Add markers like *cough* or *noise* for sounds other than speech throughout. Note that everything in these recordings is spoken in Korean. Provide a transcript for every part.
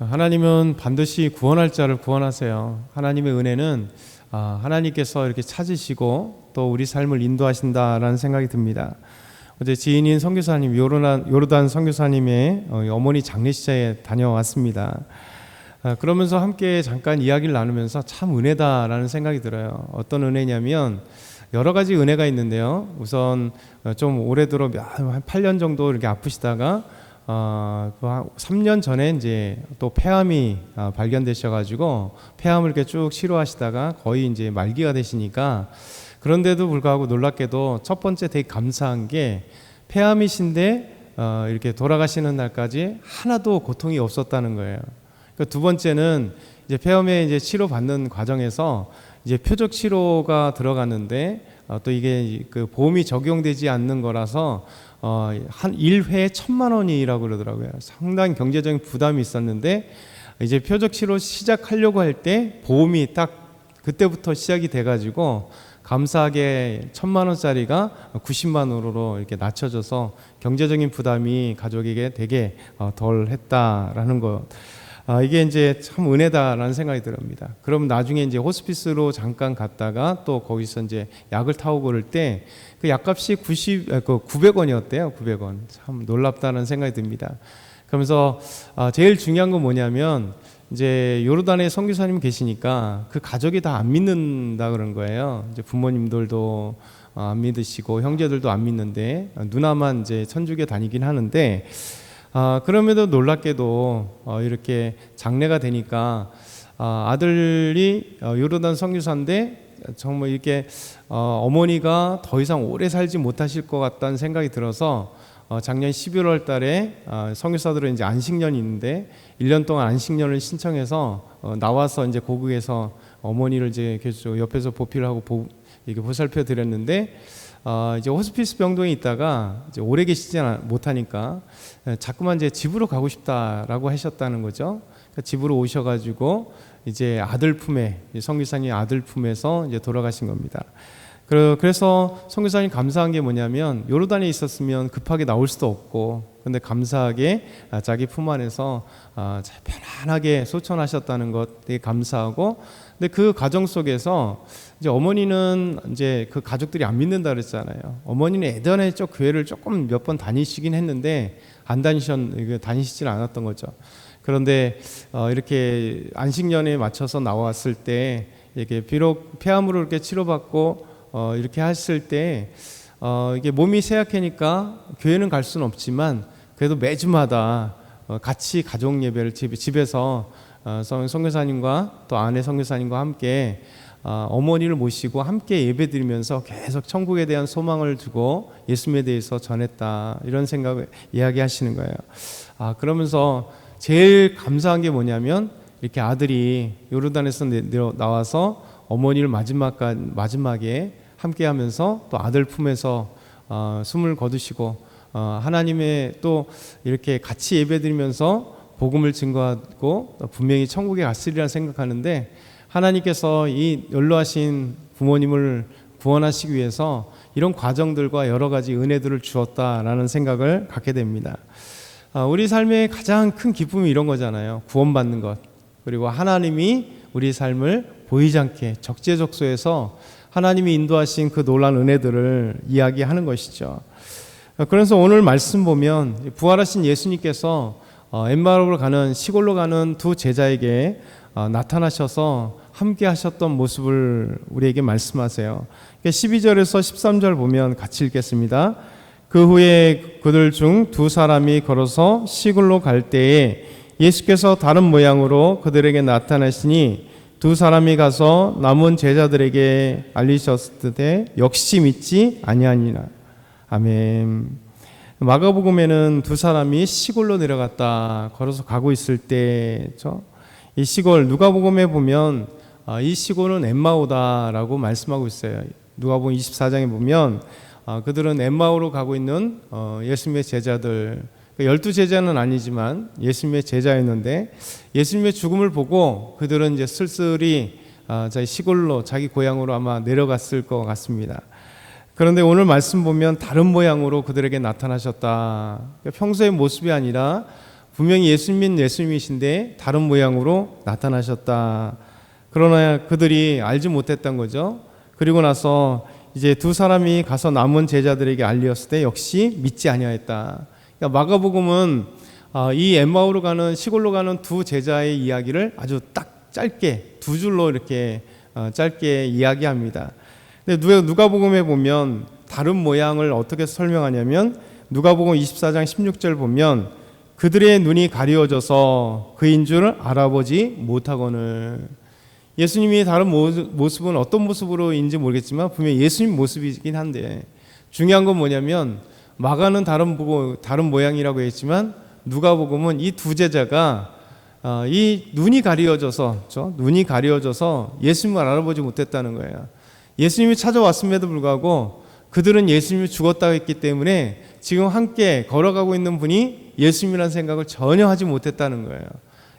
하나님은 반드시 구원할 자를 구원하세요. 하나님의 은혜는 아, 하나님께서 이렇게 찾으시고 또 우리 삶을 인도하신다라는 생각이 듭니다. 어제 지인인 선교사님 요르단, 요르단 선교사님의 어, 어머니 장례식장에 다녀왔습니다. 아, 그러면서 함께 잠깐 이야기를 나누면서 참 은혜다라는 생각이 들어요. 어떤 은혜냐면 여러 가지 은혜가 있는데요. 우선 어, 좀 오래 들어 한 8년 정도 이렇게 아프시다가 어, 그한 3년 전에 이제 또 폐암이 아, 발견되셔가지고 폐암을 이렇게 쭉 치료하시다가 거의 이제 말기가 되시니까 그런데도 불구하고 놀랍게도 첫 번째 되게 감사한 게 폐암이신데 어, 이렇게 돌아가시는 날까지 하나도 고통이 없었다는 거예요. 그두 번째는 이제 폐암에 이제 치료 받는 과정에서 이제 표적 치료가 들어가는데 어, 또 이게 그 보험이 적용되지 않는 거라서 어, 한 1회에 천만 원이라고 그러더라고요. 상당히 경제적인 부담이 있었는데 이제 표적 치료 시작하려고 할 때 보험이 딱 그때부터 시작이 돼가지고 감사하게 천만 원짜리가 90만 원으로 이렇게 낮춰져서 경제적인 부담이 가족에게 되게 어, 덜 했다라는 것. 아, 이게 이제 참 은혜다라는 생각이 듭니다. 그럼 나중에 이제 호스피스로 잠깐 갔다가 또 거기서 이제 약을 타고 그럴 때그 약값이 90, 아, 그 900원이었대요. 900원. 참 놀랍다는 생각이 듭니다. 그러면서 아, 제일 중요한 건 뭐냐면 이제 요르단에 선교사님 계시니까 그 가족이 다 안 믿는다 그런 거예요. 이제 부모님들도 어, 안 믿으시고 형제들도 안 믿는데 어, 누나만 이제 천주교 다니긴 하는데 아, 그럼에도 놀랍게도 어, 이렇게 장례가 되니까 아, 아들이 어, 요르단 선교사인데 정말 이렇게 어, 어머니가 더 이상 오래 살지 못하실 것 같다는 생각이 들어서 어, 작년 11월 달에 어, 선교사들은 이제 안식년이 있는데 1년 동안 안식년을 신청해서 어, 나와서 이제 고국에서 어머니를 이제 계속 옆에서 보필을 하고 보, 이렇게 보살펴 드렸는데 어, 이제 호스피스 병동에 있다가 이제 오래 계시지 못하니까 에, 자꾸만 이제 집으로 가고 싶다라고 하셨다는 거죠. 그러니까 집으로 오셔가지고 이제 아들 품에 성교사님 아들 품에서 이제 돌아가신 겁니다. 그- 그래서 성교사님 감사한 게 뭐냐면 요르단에 있었으면 급하게 나올 수도 없고 근데 감사하게 아, 자기 품 안에서 아, 잘 편안하게 소천하셨다는 것 되게 감사하고 근데 그 과정 속에서 이제 어머니는 이제 그 가족들이 안 믿는다 그랬잖아요. 어머니는 예전에 좀 교회를 조금 몇 번 다니시긴 했는데 안 다니셨 이게 다니시질 않았던 거죠. 그런데 어, 이렇게 안식년에 맞춰서 나왔을 때 이게 비록 폐암으로 이렇게 치료받고 어, 이렇게 했을 때 어, 이게 몸이 쇠약하니까 교회는 갈 수는 없지만 그래도 매주마다 어, 같이 가족 예배를 집, 집에서 어, 성- 선교사님과 또 아내 선교사님과 함께 어, 어머니를 모시고 함께 예배드리면서 계속 천국에 대한 소망을 두고 예수님에 대해서 전했다 이런 생각을 이야기하시는 거예요. 아 그러면서 제일 감사한 게 뭐냐면 이렇게 아들이 요르단에서 나와서 어머니를 마지막 마지막에 함께하면서 또 아들 품에서 어, 숨을 거두시고 어, 하나님의 또 이렇게 같이 예배드리면서 복음을 증거하고 또 분명히 천국에 갔으리라 생각하는데 하나님께서 이 연로하신 부모님을 구원하시기 위해서 이런 과정들과 여러 가지 은혜들을 주었다라는 생각을 갖게 됩니다. 아, 우리 삶의 가장 큰 기쁨이 이런 거잖아요. 구원받는 것. 그리고 하나님이 우리 삶을 보이지 않게 적재적소에서 하나님이 인도하신 그 놀란 은혜들을 이야기하는 것이죠. 어, 그래서 오늘 말씀 보면 부활하신 예수님께서 어, 엠마오로 가는 시골로 가는 두 제자에게 어, 나타나셔서 함께 하셨던 모습을 우리에게 말씀하세요. 12절에서 13절 보면 같이 읽겠습니다. 그 후에 그들 중 두 사람이 걸어서 시골로 갈 때에 예수께서 다른 모양으로 그들에게 나타나시니 두 사람이 가서 남은 제자들에게 알리셨을 때 역시 믿지 아니하니라. 아멘. 마가복음에는 두 사람이 시골로 내려갔다 걸어서 가고 있을 때죠. 이 시골 누가복음에 보면 아, 이 시골은 엠마오다라고 말씀하고 있어요. 누가복음 24장에 보면 아, 그들은 엠마오로 가고 있는 어, 예수님의 제자들 그 열두 제자는 아니지만 예수님의 제자였는데 예수님의 죽음을 보고 그들은 이제 쓸쓸히 아, 자기 시골로 자기 고향으로 아마 내려갔을 것 같습니다. 그런데 오늘 말씀 보면 다른 모양으로 그들에게 나타나셨다. 그러니까 평소의 모습이 아니라 분명히 예수님은 예수님이신데 다른 모양으로 나타나셨다. 그러나 그들이 알지 못했던 거죠. 그리고 나서 이제 두 사람이 가서 남은 제자들에게 알리었을 때 역시 믿지 아니하였다. 그러니까 마가복음은 아, 이 엠마오로 가는 시골로 가는 두 제자의 이야기를 아주 딱 짧게 두 줄로 이렇게 어, 짧게 이야기합니다. 근데 누가 누가복음에 보면 다른 모양을 어떻게 설명하냐면 누가복음 24장 16절 보면 그들의 눈이 가리워져서 그인 줄 알아보지 못하거늘 예수님이 다른 모습은 어떤 모습으로인지 모르겠지만 분명 히 예수님 모습이긴 한데 중요한 건 뭐냐면 마가는 다른 다른 모양이라고 했지만 누가복음은 이 두 제자가 어, 이 눈이 가리워져서 저 눈이 가리워져서 예수님을 알아보지 못했다는 거예요. 예수님이 찾아왔음에도 불구하고 그들은 예수님이 죽었다고 했기 때문에 지금 함께 걸어가고 있는 분이 예수님이라는 생각을 전혀 하지 못했다는 거예요.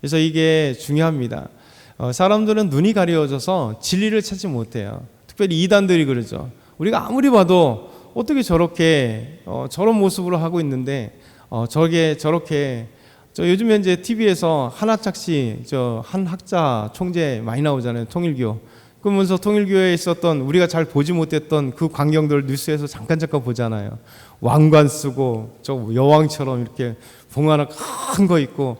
그래서 이게 중요합니다. 어, 사람들은 눈이 가려져서 진리를 찾지 못해요. 특별히 이단들이 그러죠. 우리가 아무리 봐도 어떻게 저렇게 어, 저런 모습으로 하고 있는데 어, 저게 저렇게 저 요즘 현재 TV에서 한 학착시 저한 학자 총재 많이 나오잖아요. 통일교. 그러면서 통일교회에 있었던 우리가 잘 보지 못했던 그 광경들 뉴스에서 잠깐 잠깐 보잖아요. 왕관 쓰고 저 여왕처럼 이렇게 봉 하나 큰 거 있고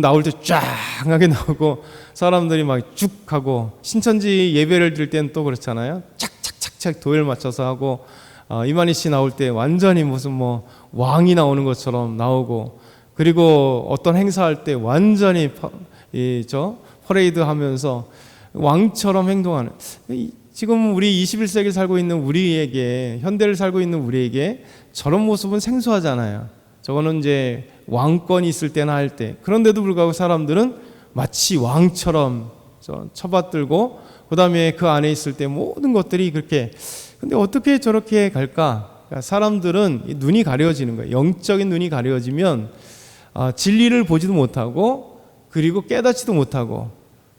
나올 때 쫙 하게 *laughs* 나오고 사람들이 막 쭉 하고 신천지 예배를 드릴 때는 또 그렇잖아요. 착착착착 도열 맞춰서 하고 어, 이만희 씨 나올 때 완전히 무슨 뭐 왕이 나오는 것처럼 나오고 그리고 어떤 행사할 때 완전히 이저 퍼레이드 하면서 왕처럼 행동하는 지금 우리 21세기 살고 있는 우리에게 현대를 살고 있는 우리에게 저런 모습은 생소하잖아요. 저거는 이제 왕권이 있을 때나 할 때. 그런데도 불구하고 사람들은 마치 왕처럼 처받들고 그다음에 그 안에 있을 때 모든 것들이 그렇게 근데 어떻게 저렇게 갈까? 그러니까 사람들은 눈이 가려지는 거예요. 영적인 눈이 가려지면 아, 진리를 보지도 못하고 그리고 깨닫지도 못하고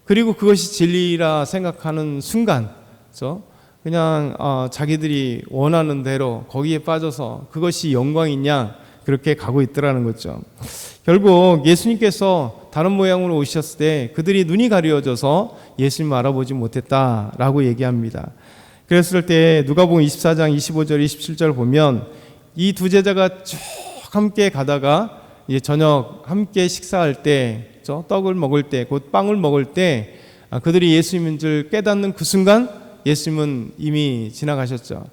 그리고 그것이 진리라 생각하는 순간 그냥 어, 자기들이 원하는 대로 거기에 빠져서 그것이 영광이냐 그렇게 가고 있더라는 거죠. 결국 예수님께서 다른 모양으로 오셨을 때 그들이 눈이 가려져서 예수님 알아보지 못했다라고 얘기합니다. 그랬을 때 누가복음 24장 25절 27절 보면 이 두 제자가 쭉 함께 가다가 이제 저녁 함께 식사할 때 떡을 먹을 때 곧 빵을 먹을 때 아, 그들이 예수님인 줄 깨닫는 그 순간 예수님은 이미 지나가셨죠.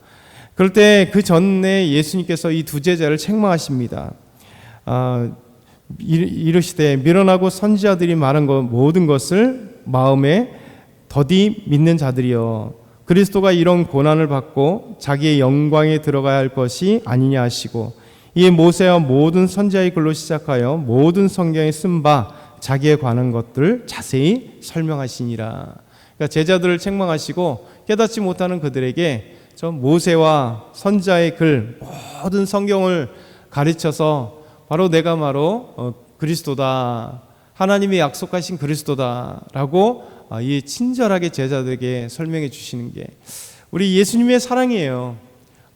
그럴 때 그 전에 예수님께서 이 두 제자를 책망하십니다. 아, 이르시되 미련하고 선지자들이 말한 것 모든 것을 마음에 더디 믿는 자들이여 그리스도가 이런 고난을 받고 자기의 영광에 들어가야 할 것이 아니냐 하시고 이에 모세와 모든 선지자의 글로 시작하여 모든 성경에 쓴 바 자기에 관한 것들 자세히 설명하시니라. 그러니까 제자들을 책망하시고 깨닫지 못하는 그들에게 저 모세와 선자의 글 모든 성경을 가르쳐서 바로 내가 바로 어, 그리스도다 하나님이 약속하신 그리스도다라고 아, 이 친절하게 제자들에게 설명해 주시는 게 우리 예수님의 사랑이에요.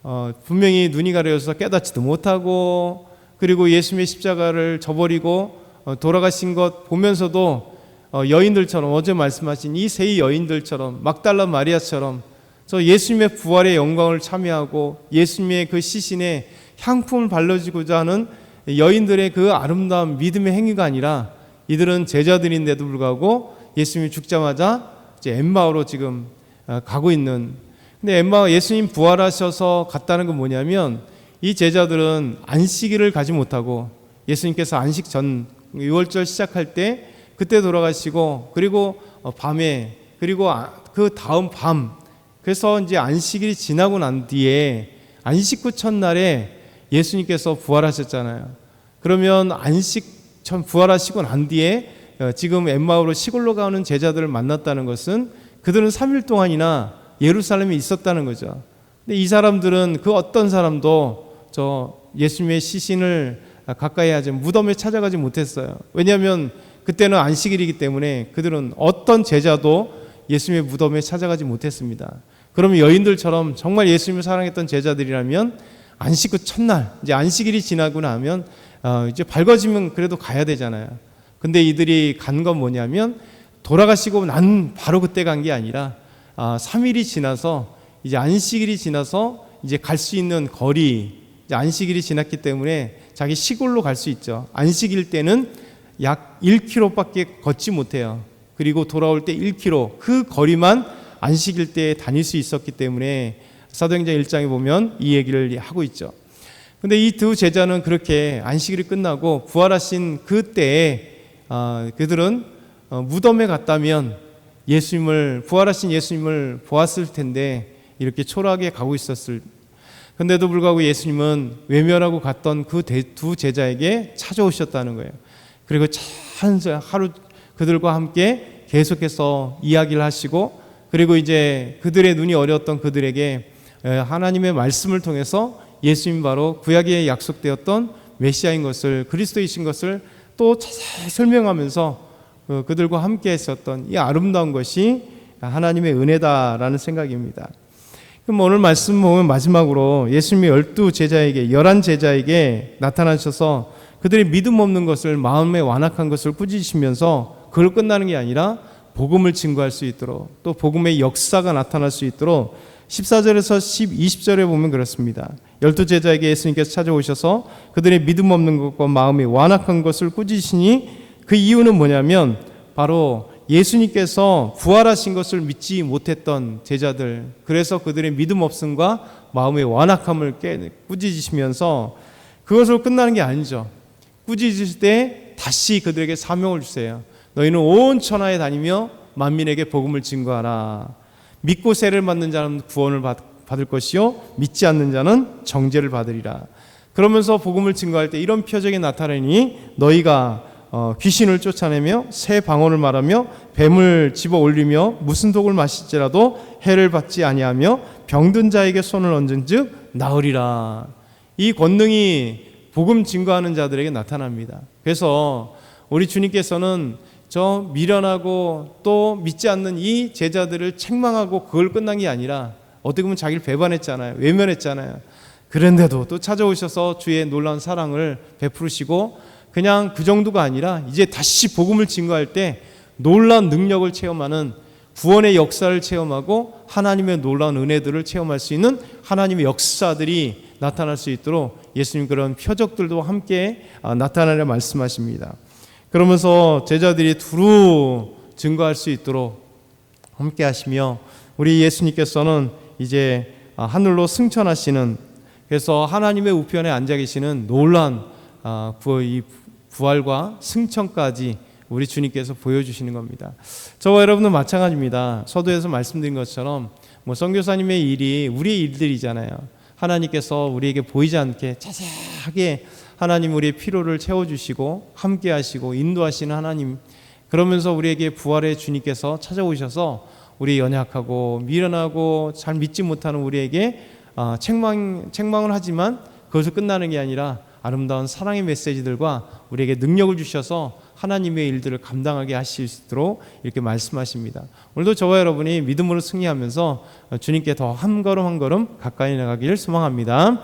어, 분명히 눈이 가려져서 깨닫지도 못하고 그리고 예수님의 십자가를 저버리고 어, 돌아가신 것 보면서도 어, 여인들처럼 어제 말씀하신 이 세 여인들처럼 막달라 마리아처럼 저 예수님의 부활의 영광을 참여하고 예수님의 그 시신에 향품을 발라주고자 하는 여인들의 그 아름다운 믿음의 행위가 아니라 이들은 제자들인데도 불구하고 예수님이 죽자마자 이제 엠마오로 지금 어, 가고 있는 근데 엠마 예수님 부활하셔서 갔다는 건 뭐냐면 이 제자들은 안식일을 가지 못하고 예수님께서 안식 전 6월절 시작할 때 그때 돌아가시고 그리고 어, 밤에 그리고 아, 그 다음 밤 그래서 이제 안식일이 지나고 난 뒤에 안식 후 첫날에 예수님께서 부활하셨잖아요. 그러면 안식 전 부활하시고 난 뒤에 어, 지금 엠마오로 시골로 가는 제자들을 만났다는 것은 그들은 3일 동안이나 예루살렘에 있었다는 거죠. 근데 이 사람들은 그 어떤 사람도 저 예수님의 시신을 가까이 하지 무덤에 찾아가지 못했어요. 왜냐하면 그때는 안식일이기 때문에 그들은 어떤 제자도 예수님의 무덤에 찾아가지 못했습니다. 그러면 여인들처럼 정말 예수님을 사랑했던 제자들이라면 안식 후 첫날 이제 안식일이 지나고 나면 어, 이제 밝아지면 그래도 가야 되잖아요. 근데 이들이 간 건 뭐냐면 돌아가시고 난 바로 그때 간 게 아니라 아, 3일이 지나서 이제 안식일이 지나서 이제 갈 수 있는 거리 안식일이 지났기 때문에 자기 시골로 갈 수 있죠. 안식일 때는 약 1km밖에 걷지 못해요. 그리고 돌아올 때 1km 그 거리만 안식일 때 다닐 수 있었기 때문에 사도행전 1장에 보면 이 얘기를 하고 있죠. 근데 이 두 제자는 그렇게 안식일이 끝나고 부활하신 그때에 아, 그들은 어, 무덤에 갔다면 예수님을 부활하신 예수님을 보았을 텐데 이렇게 초라하게 가고 있었을. 근데도 불구하고 예수님은 외면하고 갔던 그 두 제자에게 찾아오셨다는 거예요. 그리고 한 하루 그들과 함께 계속해서 이야기를 하시고 그리고 이제 그들의 눈이 어려웠던 그들에게 에, 하나님의 말씀을 통해서 예수님 바로 구약에 약속되었던 메시아인 것을 그리스도이신 것을 또 자세히 설명하면서 그 그들과 함께 했었던 이 아름다운 것이 하나님의 은혜다라는 생각입니다. 그럼 오늘 말씀 보면 마지막으로 예수님이 열두 제자에게 열한 제자에게 나타나셔서 그들의 믿음 없는 것을 마음에 완악한 것을 꾸짖으시면서 그걸 끝나는 게 아니라 복음을 증거할 수 있도록 또 복음의 역사가 나타날 수 있도록 14절에서 10, 20절에 보면 그렇습니다. 열두 제자에게 예수님께서 찾아오셔서 그들의 믿음 없는 것과 마음이 완악한 것을 꾸짖으시니 그 이유는 뭐냐면 바로 예수님께서 부활하신 것을 믿지 못했던 제자들 그래서 그들의 믿음 없음과 마음의 완악함을 깨, 꾸짖으시면서 그것으로 끝나는 게 아니죠. 꾸짖으실 때 다시 그들에게 사명을 주세요. 너희는 온 천하에 다니며 만민에게 복음을 증거하라. 믿고 세를 받는 자는 구원을 받, 받을 것이요 믿지 않는 자는 정죄를 받으리라. 그러면서 복음을 증거할 때 이런 표적이 나타나니 너희가 어, 귀신을 쫓아내며 새 방언을 말하며 뱀을 집어 올리며 무슨 독을 마실지라도 해를 받지 아니하며 병든 자에게 손을 얹은즉 나으리라. 이 권능이 복음 증거하는 자들에게 나타납니다. 그래서 우리 주님께서는 저 미련하고 또 믿지 않는 이 제자들을 책망하고 그걸 끝난 게 아니라 어떻게 보면 자기를 배반했잖아요. 외면했잖아요. 그런데도 또 찾아오셔서 주의 놀라운 사랑을 베푸시고 그냥 그 정도가 아니라 이제 다시 복음을 증거할 때 놀라운 능력을 체험하는 구원의 역사를 체험하고 하나님의 놀라운 은혜들을 체험할 수 있는 하나님의 역사들이 나타날 수 있도록 예수님 그런 표적들도 함께 아, 나타나려 말씀하십니다. 그러면서 제자들이 두루 증거할 수 있도록 함께 하시며 우리 예수님께서는 이제 아, 하늘로 승천하시는 그래서 하나님의 우편에 앉아 계시는 놀란 아, 이 부활과 승천까지 우리 주님께서 보여주시는 겁니다. 저와 여러분도 마찬가지입니다. 서두에서 말씀드린 것처럼 뭐 선교사님의 일이 우리의 일들이잖아요. 하나님께서 우리에게 보이지 않게 자세하게 하나님 우리의 피로를 채워주시고 함께 하시고 인도하시는 하나님 그러면서 우리에게 부활의 주님께서 찾아오셔서 우리 연약하고 미련하고 잘 믿지 못하는 우리에게 아, 책망 책망을 하지만 그것을 끝나는 게 아니라 아름다운 사랑의 메시지들과 우리에게 능력을 주셔서 하나님의 일들을 감당하게 하실 수 있도록 이렇게 말씀하십니다. 오늘도 저와 여러분이 믿음으로 승리하면서 주님께 더 한 걸음 한 걸음 가까이 나가기를 소망합니다.